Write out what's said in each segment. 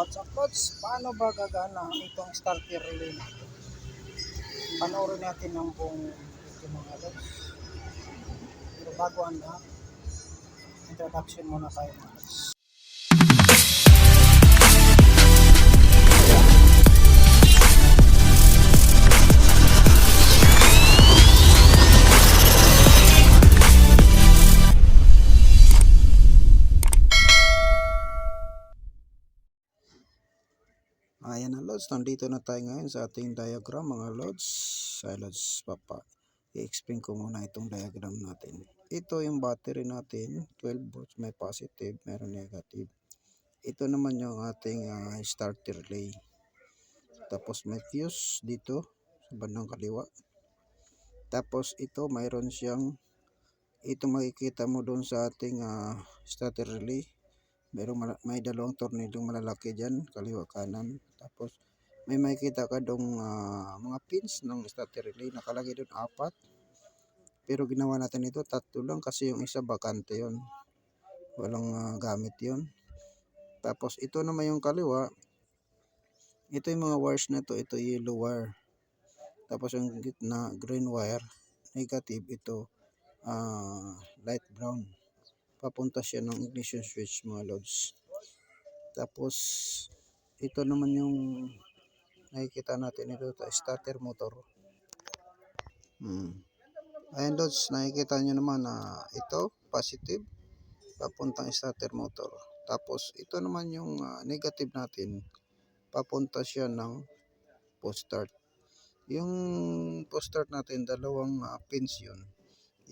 What's up, Lods? Paano ba gagana itong starter relay natin? Panoorin natin ang buong video mga Lods. Pero bago ang lahat, introduction muna tayo mga Lods. Ayan na Lods, nandito na tayo ngayon sa ating diagram mga Lods. Sa Lods Papa, i-explain ko muna itong diagram natin. Ito yung battery natin, 12 volts, may positive, meron negative. Ito naman yung ating ah, starter relay. Tapos may fuse dito sa bandang kaliwa. Tapos ito mayroon siyang ito makikita mo doon sa ating ah, starter relay. Merong may dalawang tornilong malalaki diyan, kaliwa kanan. Tapos may makikita ka dong ah, mga pins ng starter relay nakalagay doon apat. Pero ginawa natin ito tatlo lang kasi yung isa bakante yon. Walang ah, gamit yon. Tapos ito naman yung kaliwa. Ito yung mga wires na to, ito yellow wire. Tapos yung gitna green wire, negative ito ah, light brown. Papunta siya ng ignition switch mga loads. Tapos ito naman yung nakikita natin ito starter motor. Hmm. Ayan loads, nakikita nyo naman na ito positive papuntang starter motor. Tapos ito naman yung ah, negative natin papunta siya ng post start. Yung post start natin dalawang ah, pins yun.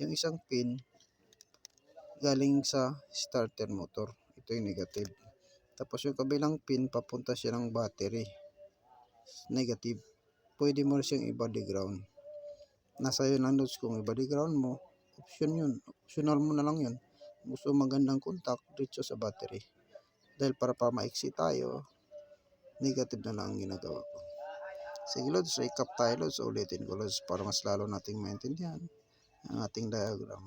Yung isang pin galing sa starter motor. Ito yung negative. Tapos yung kabilang pin papunta siya ng battery. Negative. Pwede mo siyang i-body ground. Nasa yun ang notes kung i-body ground mo. Option yun. Optional mo na lang yun. Gusto magandang contact, diretso sa battery. Dahil para pa maiksi tayo, negative na lang ang ginagawa ko. Sige Lods, recap tayo Lods. Ulitin ko Lods para mas lalo nating maintindihan ang ating diagram.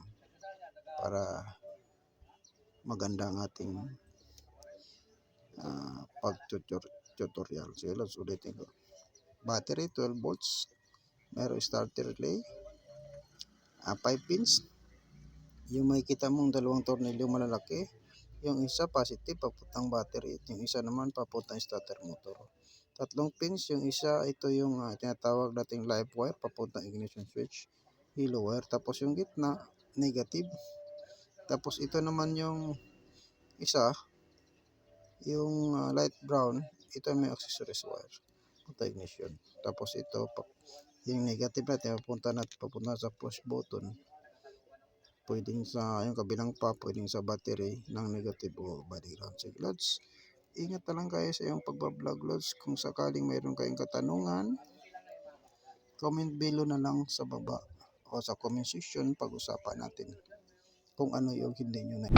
Para maganda ang ating uh, pag-tutorial. Sige Lods, ulitin ko. Battery 12 volts. Meron starter relay. 5 pins. Yung may kita mong dalawang tornilyo malalaki. Yung isa positive papuntang battery. At yung isa naman papuntang starter motor. Tatlong pins. Yung isa ito yung uh, tinatawag nating live wire papuntang ignition switch. Yellow wire. Tapos yung gitna negative. Tapos ito naman yung isa yung uh, light brown. Ito may accessories wire. Papunta ignition. Tapos ito yung negative natin papunta natin papunta sa push button pwedeng sa yung kabilang pa pwedeng sa battery ng negative o body ground sige lods ingat na lang kayo sa iyong pagbablog lods kung sakaling mayroon kayong katanungan comment below na lang sa baba o sa comment section pag-usapan natin kung ano yung hindi nyo na.